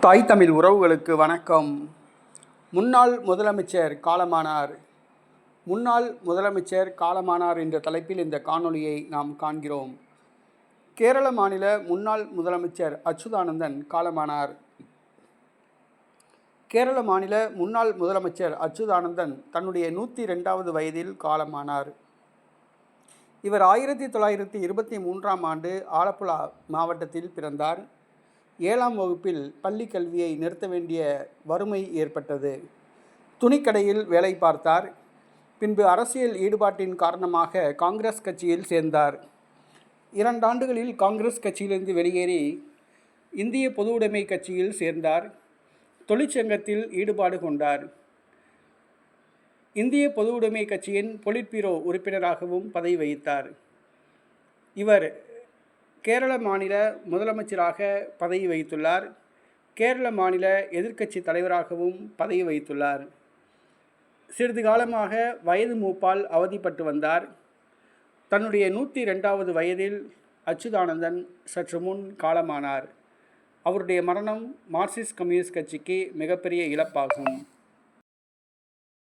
தாய் தமிழ் உறவுகளுக்கு வணக்கம். முன்னாள் முதலமைச்சர் காலமானார். முன்னாள் முதலமைச்சர் காலமானார் என்ற தலைப்பில் இந்த காணொளியை நாம் காண்கிறோம். கேரள மாநில முன்னாள் முதலமைச்சர் அச்சுதானந்தன் காலமானார். கேரள மாநில முன்னாள் முதலமைச்சர் அச்சுதானந்தன் தன்னுடைய நூற்றி ரெண்டாவது வயதில் காலமானார். இவர் ஆயிரத்தி தொள்ளாயிரத்தி இருபத்தி மூன்றாம் ஆண்டு ஆலப்புழா மாவட்டத்தில் பிறந்தார். ஏழாம் வகுப்பில் பள்ளி கல்வியை நிறுத்த வேண்டிய வறுமை ஏற்பட்டது. துணிக்கடையில் வேலை பார்த்தார். பின்பு அரசியல் ஈடுபாட்டின் காரணமாக காங்கிரஸ் கட்சியில் சேர்ந்தார். இரண்டாண்டுகளில் காங்கிரஸ் கட்சியிலிருந்து வெளியேறி இந்திய பொதுவுடைமை கட்சியில் சேர்ந்தார். தொழிற்சங்கத்தில் ஈடுபாடு கொண்டார். இந்திய பொதுவுடைமை கட்சியின் பொலிட்பீரோ உறுப்பினராகவும் பதவி வகித்தார். இவர் கேரள மாநில முதலமைச்சராக பதவி வகித்துள்ளார். கேரள மாநில எதிர்க்கட்சி தலைவராகவும் பதவி வகித்துள்ளார். சிறிது காலமாக வயது மூப்பால் அவதிப்பட்டு வந்தார். தன்னுடைய நூற்றி ரெண்டாவது வயதில் அச்சுதானந்தன் சற்று முன் காலமானார். அவருடைய மரணம் மார்க்சிஸ்ட் கம்யூனிஸ்ட் கட்சிக்கு மிகப்பெரிய இழப்பாகும்.